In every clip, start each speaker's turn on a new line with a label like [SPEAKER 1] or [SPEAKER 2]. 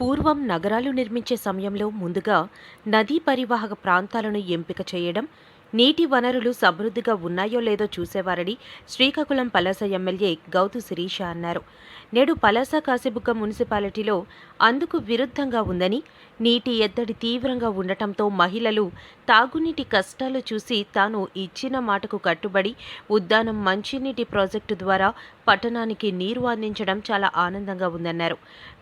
[SPEAKER 1] పూర్వం నగరాలు నిర్మించే సమయంలో ముందుగా నదీ పరివాహక ప్రాంతాలను ఎంపిక చేయడం నీటి వనరులు సమృద్ధిగా ఉన్నాయో లేదో చూసేవారని శ్రీకాకుళం పలాస ఎమ్మెల్యే గౌతు శిరీష అన్నారు. నేడు పలాస కాశీబుగ్గ మున్సిపాలిటీలో అందుకు విరుద్ధంగా ఉందని నీటి ఎద్దడి తీవ్రంగా ఉండటంతో మహిళలు తాగునీటి కష్టాలు చూసి తాను ఇచ్చిన మాటకు కట్టుబడి ఉద్దానం మంచినీటి ప్రాజెక్టు ద్వారా పట్టణానికి నీరు అందించడం చాలా ఆనందంగా ఉందన్నారు.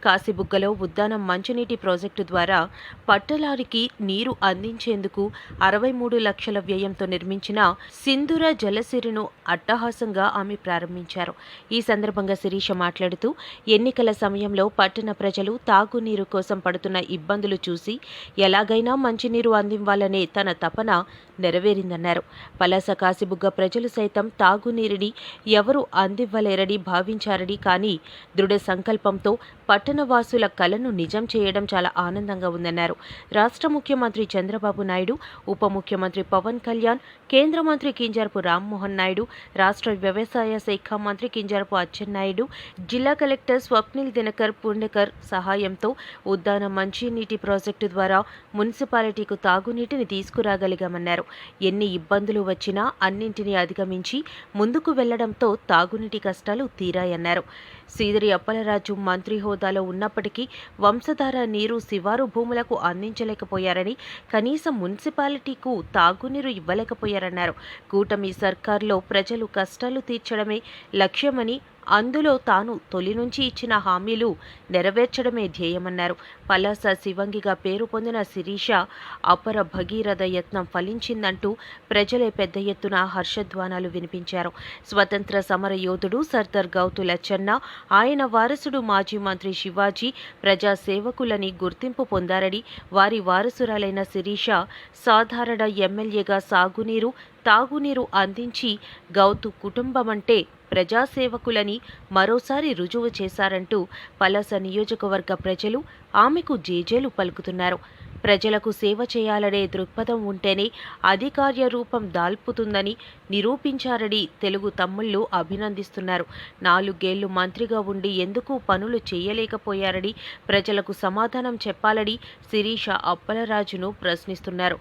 [SPEAKER 1] కాశీబుగ్గలో ఉద్దానం మంచినీటి ప్రాజెక్టు ద్వారా పట్టణానికి నీరు అందించేందుకు అరవై మూడు లక్షల వ్యయంతో నిర్మించిన సింధుర జలసిరిను అట్టహాసంగా ఆమె ప్రారంభించారు. ఈ సందర్భంగా శిరీష మాట్లాడుతూ ఎన్నికల సమయంలో పట్టణ ప్రజలు తాగునీరు కోసం పడుతున్న ఇబ్బందులు చూసి ఎలాగైనా మంచినీరు అందివ్వాలనే తన తపన నెరవేరిందన్నారు. పలాస కాశీబుగ్గ ప్రజలు సైతం తాగునీరుని ఎవరు అందివ్వలేరని భావించారని కానీ దృఢ సంకల్పంతో పట్టణవాసుల కలను నిజం చేయడం చాలా ఆనందంగా ఉందన్నారు. రాష్ట్ర ముఖ్యమంత్రి చంద్రబాబు నాయుడు ఉప ముఖ్యమంత్రి పవన్ కళ్యాణ్ కేంద్ర మంత్రి కింజారపు రామ్మోహన్ నాయుడు రాష్ట్ర వ్యవసాయ శాఖ మంత్రి కింజారపు అచ్చెన్నాయుడు జిల్లా కలెక్టర్ స్వప్నిల్ దినకర్ పుండకర్ సహాయంతో ఉద్దాన మంచినీటి ప్రాజెక్టు ద్వారా మున్సిపాలిటీకు తాగునీటిని తీసుకురాగలిగామన్నారు. ఎన్ని ఇబ్బందులు వచ్చినా అన్నింటినీ అధిగమించి ముందుకు వెళ్ళడంతో తాగునీటి కష్టాలు తీరాయన్నారు. సీదరి అప్పలరాజు మంత్రి హోదాలో ఉన్నప్పటికీ వంశధార నీరు శివారు భూములకు అందించలేకపోయారని కనీసం మున్సిపాలిటీకు తాగునీరు ఇవ్వలేకపోయారన్నారు. కూటమి సర్కార్లో ప్రజలు కష్టాలు తీర్చడమే లక్ష్యమని అందులో తాను తొలి నుంచి ఇచ్చిన హామీలు నెరవేర్చడమే ధ్యేయమన్నారు. పలాస శివంగిగా పేరు పొందిన శిరీష అపర భగీరథ యత్నం ఫలించిందంటూ ప్రజలే పెద్ద ఎత్తున హర్షధ్వానాలు వినిపించారు. స్వతంత్ర సమర యోధుడు సర్దార్ గౌతు లచ్చన్న ఆయన వారసుడు మాజీ మంత్రి శివాజీ ప్రజా సేవకులని గుర్తింపు పొందారని వారి వారసురాలైన శిరీష సాధారణ ఎమ్మెల్యేగా సాగునీరు తాగునీరు అందించి గౌతు కుటుంబమంటే ప్రజాసేవకులని మరోసారి రుజువు చేశారంటూ పలాస నియోజకవర్గ ప్రజలు ఆమెకు జేజేలు పలుకుతున్నారు. ప్రజలకు సేవ చేయాలనే దృక్పథం ఉంటేనే అధికార్య రూపం దాల్పుతుందని నిరూపించారని తెలుగు తమ్ముళ్ళు అభినందిస్తున్నారు. నాలుగేళ్ళు మంత్రిగా ఉండి ఎందుకు పనులు చేయలేకపోయారని ప్రజలకు సమాధానం చెప్పాలని శిరీష అప్పలరాజును ప్రశ్నిస్తున్నారు.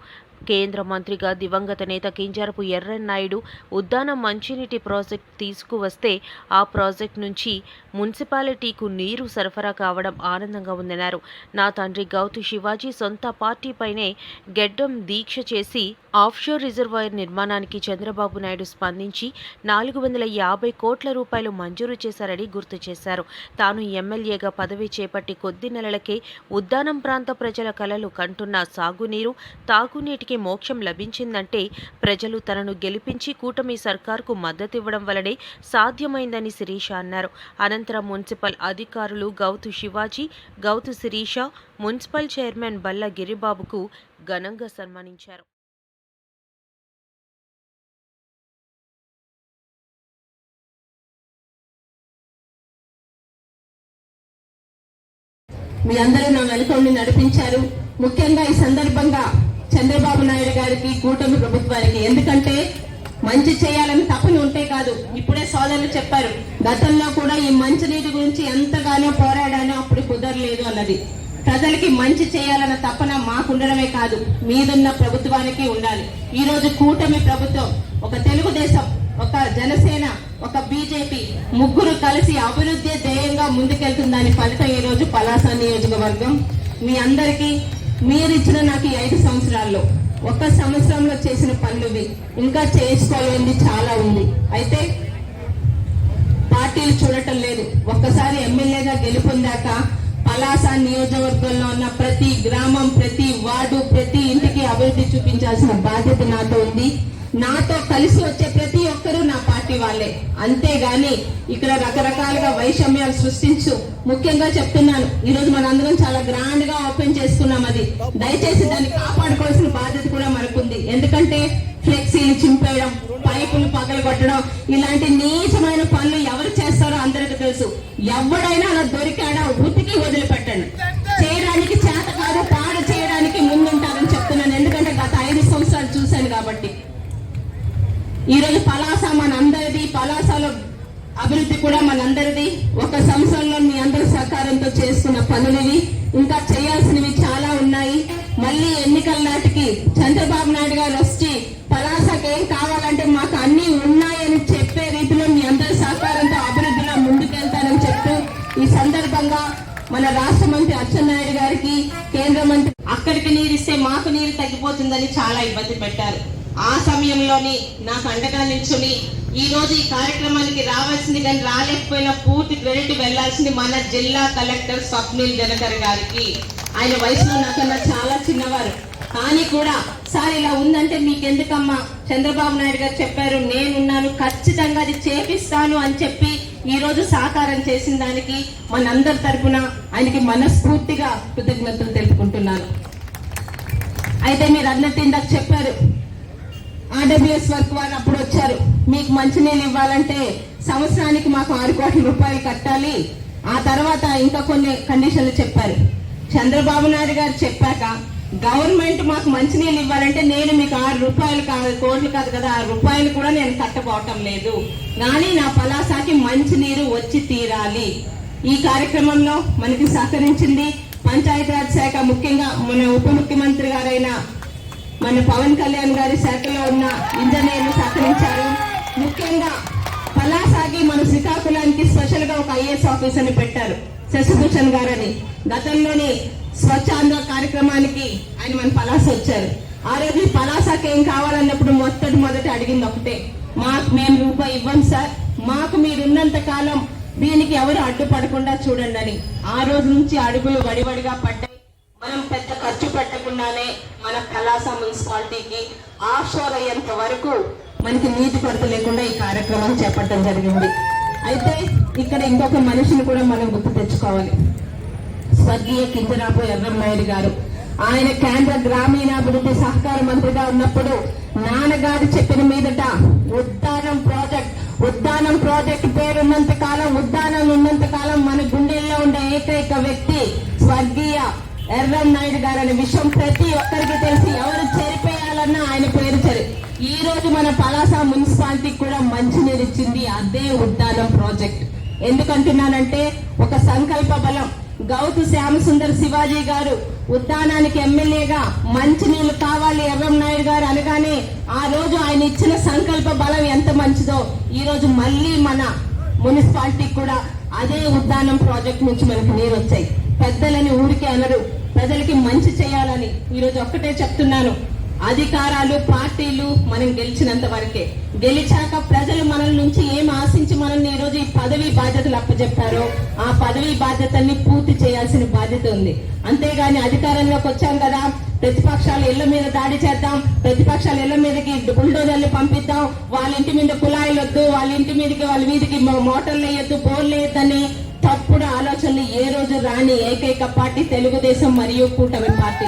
[SPEAKER 1] కేంద్ర మంత్రిగా దివంగత నేత కింజరపు ఎర్రన్నాయుడు ఉద్దాన మంచినీటి ప్రాజెక్ట్ తీసుకువస్తే ఆ ప్రాజెక్ట్ నుంచి మున్సిపాలిటీకు నీరు సరఫరా కావడం ఆనందంగా ఉందన్నారు. నా తండ్రి గౌతు శివాజీ సొంత పార్టీపైనే గెడ్డం దీక్ష చేసి ఆఫ్షోర్ రిజర్వాయర్ నిర్మాణానికి చంద్రబాబు నాయుడు స్పందించి నాలుగు వందల యాభై కోట్ల రూపాయలు మంజూరు చేశారని గుర్తు చేశారు. తాను ఎమ్మెల్యేగా పదవి చేపట్టి కొద్ది నెలలకే ఉద్దానం ప్రాంత ప్రజల కలలు కంటున్న సాగునీరు తాగునీటికి మోక్షం లభించిందంటే ప్రజలు తనను గెలిపించి కూటమి సర్కార్కు మద్దతివ్వడం వలనే సాధ్యమైందని శిరీష అన్నారు. అనంతరం మున్సిపల్ అధికారులు గౌతు శివాజీ గౌతు శిరీష మున్సిపల్ చైర్మన్ బల్ల గిరిబాబుకు ఘనంగా సన్మానించారు.
[SPEAKER 2] మీ అందరూ నా వెనుక నడిపించారు. ముఖ్యంగా ఈ సందర్భంగా చంద్రబాబు నాయుడు గారికి కూటమి ప్రభుత్వానికి. ఎందుకంటే మంచి చేయాలని తపన ఉంటే కాదు. ఇప్పుడే సోదరులు చెప్పారు గతంలో కూడా ఈ మంచినీటి గురించి ఎంతగానో పోరాడానో అప్పుడు కుదరలేదు అన్నది. ప్రజలకి మంచి చేయాలన్న తపన మాకుండడమే కాదు మీదున్న ప్రభుత్వానికి ఉండాలి. ఈ రోజు కూటమి ప్రభుత్వం ఒక తెలుగుదేశం ఒక జనసేన ఒక బీజేపీ ముగ్గురు కలిసి అభివృద్ధి ధ్యేయంగా ముందుకెళ్తుందని ఫలితం ఈ రోజు పలాస నియోజకవర్గం. మీ అందరికీ మీరిచ్చిన నాకు ఈ ఐదు సంవత్సరాల్లో ఒక సంవత్సరంలో చేసిన పనులువి ఇంకా చేసుకోవాలని చాలా ఉంది. అయితే పార్టీలు చూడటం లేదు. ఒక్కసారి ఎమ్మెల్యేగా గెలుపొందాక పలాస నియోజకవర్గంలో ఉన్న ప్రతి గ్రామం ప్రతి వార్డు ప్రతి ఇంటికి అభివృద్ధి చూపించాల్సిన బాధ్యత నాతో ఉంది. నాతో కలిసి వచ్చే ప్రతి ఒక్కరూ నా పార్టీ వాళ్ళే. అంతేగాని ఇక్కడ రకరకాలుగా వైషమ్యాలు సృష్టించు. ముఖ్యంగా చెప్తున్నాను ఈ రోజు మనందరం చాలా గ్రాండ్గా ఓపెన్ చేసుకున్నాం అది. దయచేసి దాన్ని కాపాడుకోవాల్సిన బాధ్యత కూడా మనకుంది. ఎందుకంటే ఫ్లెక్సీలు చింపేయడం పైపులు పగలగొట్టడం ఇలాంటి నీచమైన పనులు ఎవరు చేస్తారో అందరికీ తెలుసు. ఎవడైనా అలా దొరికాడా ఉతికి వదిలిపెట్టండి చేయడానికి చేత ఈ పలాస మనందరిది పలాసలో అభివృద్ధి కూడా మనందరిది. ఒక సంవత్సరంలో మీ అందరి సహకారంతో చేస్తున్న చేసుకున్న పనులివి. ఇంకా చేయాల్సినవి చాలా ఉన్నాయి. మళ్ళీ ఎన్నికల నాటికి చంద్రబాబు నాయుడు గారు వచ్చి పలాసకి ఏం కావాలంటే మాకు అన్ని ఉన్నాయని చెప్పే రీతిలో మీ అందరి సహకారంతో అభివృద్ధిలో ముందుకెళ్తానని చెప్తూ ఈ సందర్భంగా మన రాష్ట్ర మంత్రి అచ్చెన్నాయుడు గారికి కేంద్ర మంత్రి అక్కడికి నీరు ఇస్తే మాకు నీరు తగ్గిపోతుందని చాలా ఇబ్బంది పెట్టారు. ఆ సమయంలోని నాకు అండగా నిల్చుని ఈ రోజు ఈ కార్యక్రమానికి రావాల్సింది కానీ రాలేకపోయిన పూర్తి క్రెడిట్ వెళ్ళాల్సింది మన జిల్లా కలెక్టర్ స్వప్నిల్ దినకర్ గారికి. ఆయన వయసులో నాకన్నా చాలా చిన్నవారు. కానీ కూడా సార్ ఇలా ఉందంటే మీకెందుకమ్మా? చంద్రబాబు నాయుడు గారు చెప్పారు నేనున్నాను ఖచ్చితంగా అది చేపిస్తాను అని చెప్పి ఈ రోజు సాకారం చేసిన దానికి మనందరి తరఫున ఆయనకి మనస్ఫూర్తిగా కృతజ్ఞతలు తెలుపుకుంటున్నాను. అయితే మీరు అన్నట్టు ఇందాక చెప్పారు ఆర్డబ్ల్యూఎస్ వర్క్ వారు అప్పుడు వచ్చారు. మీకు మంచినీళ్ళు ఇవ్వాలంటే సంవత్సరానికి మాకు ఆరు కోట్ల రూపాయలు కట్టాలి. ఆ తర్వాత ఇంకా కొన్ని కండిషన్లు చెప్పారు. చంద్రబాబు నాయుడు గారు చెప్పాక గవర్నమెంట్ మాకు మంచినీళ్ళు ఇవ్వాలంటే నేను మీకు ఆరు రూపాయలు కాదు కోట్లు కాదు కదా ఆరు రూపాయలు కూడా నేను కట్టబోవటం లేదు. కానీ నా పలాసాకి మంచినీరు వచ్చి తీరాలి. ఈ కార్యక్రమంలో మనకి సహకరించింది పంచాయతీరాజ్ శాఖ ముఖ్యంగా మన ఉప ముఖ్యమంత్రి గారైన మన పవన్ కళ్యాణ్ గారి శాఖలో ఉన్న ఇంజనీర్లు సహకరించారు. ముఖ్యంగా పలాసాగి మన శ్రీకాకుళానికి స్పెషల్గా ఒక ఐఏఎస్ ఆఫీసర్ని పెట్టారు శశిభూషణ్ గారని. గతంలోని స్వచ్ఛాంధ్ర కార్యక్రమానికి ఆయన మన పలాస వచ్చారు. ఆ రోజు పలాసాకి ఏం కావాలన్నప్పుడు మొట్టటి మొదటి అడిగింది ఒకటే. మాకు మేము రూపాయి ఇవ్వం సార్. మాకు మీరున్నంత కాలం దీనికి ఎవరు అడ్డుపడకుండా చూడండి అని. ఆ రోజు నుంచి అడుగులు వడివడిగా పడ్డాయి. మనం పెద్ద ఖర్చు పెట్టకుండానే మన కళాస మున్సిపాలిటీకి ఆఫ్షోర్ అయ్యేంత వరకు మనకి నీటి కొరత లేకుండా ఈ కార్యక్రమం చేపట్టడం జరిగింది. అయితే ఇక్కడ ఇంకొక మనిషిని కూడా మనం గుర్తు తెచ్చుకోవాలి. స్వర్గీయ కింజరాపు ఎర్రమ్నాయుడు గారు. ఆయన కేంద్ర గ్రామీణాభివృద్ధి సహకార మంత్రిగా ఉన్నప్పుడు నాన్నగారు చెప్పిన మీదట ఉద్దానం ప్రాజెక్ట్ ఉద్దానం ప్రాజెక్ట్ పేరున్నంత కాలం ఉద్దానం ఉన్నంత కాలం మన గుండెల్లో ఉండే ఏకైక వ్యక్తి ఎర్రం నాయుడు గారు అనే విషయం ప్రతి ఒక్కరికి తెలిసి ఎవరు చెరిపేయాలన్నా ఆయన పేరు చెరి. ఈ రోజు మన పలాస మున్సిపాలిటీకి కూడా మంచినీరు ఇచ్చింది అదే ఉద్దానం ప్రాజెక్ట్. ఎందుకంటున్నానంటే ఒక సంకల్ప బలం. గౌతు శ్యామసుందర్ శివాజీ గారు ఉద్దానానికి ఎమ్మెల్యేగా మంచి నీళ్ళు కావాలి ఎర్రం నాయుడు గారు అనగానే ఆ రోజు ఆయన ఇచ్చిన సంకల్ప బలం ఎంత మంచిదో ఈ రోజు మళ్ళీ మన మున్సిపాలిటీకి కూడా అదే ఉద్దానం ప్రాజెక్ట్ నుంచి మనకు నీరు వచ్చాయి పెద్దలని ఊరికే అనరు. ప్రజలకి మంచి చేయాలని ఈ రోజు ఒక్కటే చెప్తున్నాను. అధికారాలు పార్టీలు మనం గెలిచినంత వరకే. గెలిచాక ప్రజలు మనల నుంచి ఏం ఆశించి మనల్ని ఈ రోజు ఈ పదవి బాధ్యతలు అప్పచెప్పారో ఆ పదవి బాధ్యతల్ని పూర్తి చేయాల్సిన బాధ్యత ఉంది. అంతేగాని అధికారంలోకి వచ్చాం కదా. ప్రతిపక్షాలు ఇళ్ళ మీద దాడి చేద్దాం. ప్రతిపక్షాలు ఇళ్ళ మీదకి బుల్డోజర్లు పంపిద్దాం. వాళ్ళ ఇంటి మీద కుళాయిలు వద్దు వాళ్ళ ఇంటి మీదకి వాళ్ళ వీధికి మోటార్లు వేయొద్దు బోర్లు వేయొద్దని తప్పుడు ఆలోచన రోజు రాని ఏకైక పార్టీ తెలుగుదేశం మరియు కూటమి పార్టీ.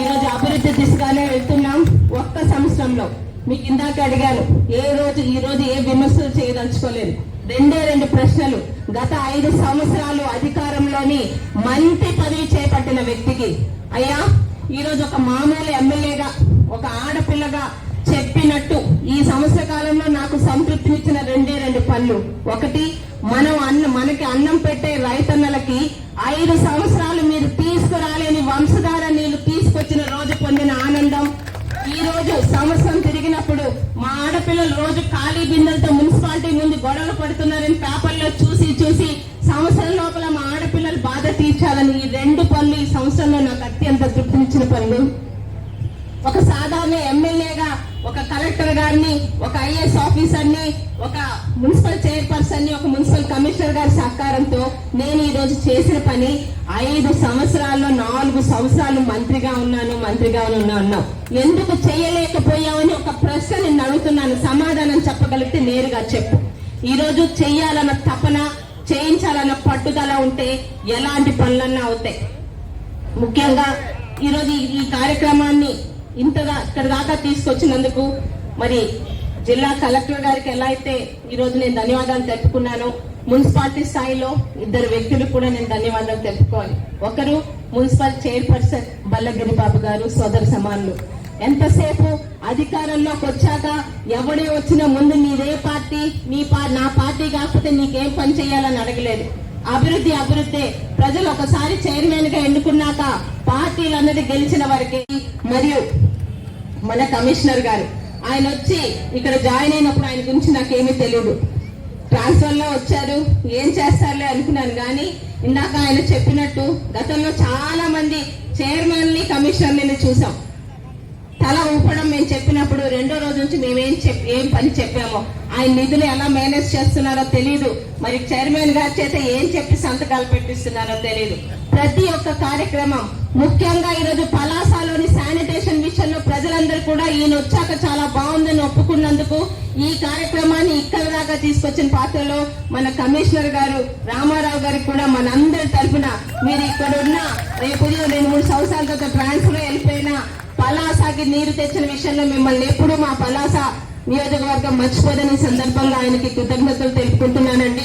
[SPEAKER 2] ఈ రోజు అభివృద్ధి దిశగానే వెళ్తున్నాం ఒక్క సంవత్సరంలో. మీకు ఇందాక అడిగాను ఏ రోజు ఈ రోజు ఏ విమర్శలు చేయదలుచుకోలేదు. రెండే రెండు ప్రశ్నలు. గత ఐదు సంవత్సరాలు అధికారంలోని మంత్రి పదవి చేపట్టిన వ్యక్తికి. అయ్యా ఈ రోజు ఒక మామూలు ఎమ్మెల్యేగా ఒక ఆడపిల్లగా చెప్పినట్టు ఈ సంవత్సర కాలంలో నాకు సంతృప్తినిచ్చిన రెండే రెండు పనులు. ఒకటి మనం అన్న మనకి అన్నం పెట్టే రైతన్నలకి ఐదు సంవత్సరాలు మీరు తీసుకురాలేని వంశధార నీళ్ళు తీసుకొచ్చిన రోజు పొందిన ఆనందం. ఈ రోజు సంవత్సరం తిరిగినప్పుడు మా ఆడపిల్లలు రోజు ఖాళీ బిందెలతో మున్సిపాలిటీ ముందు గొడవలు పడుతున్నారని పేపర్లో చూసి చూసి సంవత్సరం లోపల మా ఆడపిల్లలు బాధ తీర్చాలని ఈ రెండు పనులు ఈ సంవత్సరంలో నాకు అత్యంత తృప్తినిచ్చిన పనులు. ఒక సాధారణ ఎమ్మెల్యేగా ఒక కలెక్టర్ గారిని ఒక ఐఏఎస్ ఆఫీసర్ని ఒక మున్సిపల్ చైర్పర్సన్ని ఒక మున్సిపల్ కమిషనర్ గారి సహకారంతో నేను ఈ రోజు చేసిన పని ఐదు సంవత్సరాల్లో నాలుగు సంవత్సరాలు మంత్రిగా ఉన్నాను మంత్రిగా ఉన్నాను ఎందుకు చేయలేకపోయామని ఒక ప్రశ్న నేను అడుగుతున్నాను. సమాధానం చెప్పగలిగితే నేరుగా చెప్పు. ఈ రోజు చెయ్యాలన్న తపన చేయించాలన్న పట్టుదల ఉంటే ఎలాంటి పనులన్నా అవుతాయి. ముఖ్యంగా ఈరోజు ఈ కార్యక్రమాన్ని ఇంతగా ఇక్కడ దాకా తీసుకొచ్చినందుకు మరి జిల్లా కలెక్టర్ గారికి ఎలా అయితే ఈరోజు నేను ధన్యవాదాలు తెలుపుకున్నాను మున్సిపాలిటీ స్థాయిలో ఇద్దరు వ్యక్తులు కూడా నేను ధన్యవాదాలు తెలుపుకోవాలి. ఒకరు మున్సిపల్ చైర్పర్సన్ బల్లగిరి బాబు గారు సోదర సమానులు. ఎంతసేపు అధికారంలోకి వచ్చాక ఎవడే వచ్చినా ముందు నీదే పార్టీ నీ పా నా పార్టీ కాకపోతే నీకేం పని చేయాలని అడగలేదు. అభివృద్ధి అభివృద్ధి. ప్రజలు ఒకసారి చైర్మన్గా ఎన్నుకున్నాక పార్టీలన్నది గెలిచిన వారికి మరియు మన కమిషనర్ గారు. ఆయన వచ్చి ఇక్కడ జాయిన్ అయినప్పుడు ఆయన గురించి నాకేమీ తెలియదు ట్రాన్స్ఫర్లో వచ్చారు. ఏం చేస్తారులే అనుకున్నాను కానీ ఇందాక ఆయన చెప్పినట్టు గతంలో చాలా మంది చైర్మన్ని కమిషనర్ని చూసాం. తల ఊపడం మేము చెప్పినప్పుడు రెండో రోజు నుంచి మేమేం చెప్ ఏం పని చెప్పామో. ఆయన నిధులు ఎలా మేనేజ్ చేస్తున్నారో తెలియదు మరి చైర్మన్ గారి చేత ఏం చెప్పి సంతకాలు పెట్టిస్తున్నారో తెలియదు ప్రతి ఒక్క కార్యక్రమం ముఖ్యంగా ఈరోజు పలాసలోని శానిటేషన్ విషయంలో ప్రజలందరూ కూడా ఈయన వచ్చాక చాలా బాగుందని ఒప్పుకున్నందుకు ఈ కార్యక్రమాన్ని ఇక్కడ దాకా తీసుకొచ్చిన పాత్రలో మన కమిషనర్ గారు రామారావు గారికి కూడా మనందరి తరఫున మీరు ఇక్కడ ఉన్న రేపు రెండు మూడు సంవత్సరాల తర్వాత ట్రాన్స్ఫర్ వెళ్ళిపోయినా పలాసకి నీరు తెచ్చిన విషయంలో మిమ్మల్ని ఎప్పుడు మా పలాస నియోజకవర్గం మర్చిపోదని సందర్భంగా ఆయనకి కృతజ్ఞతలు తెలుపుకుంటున్నానండి.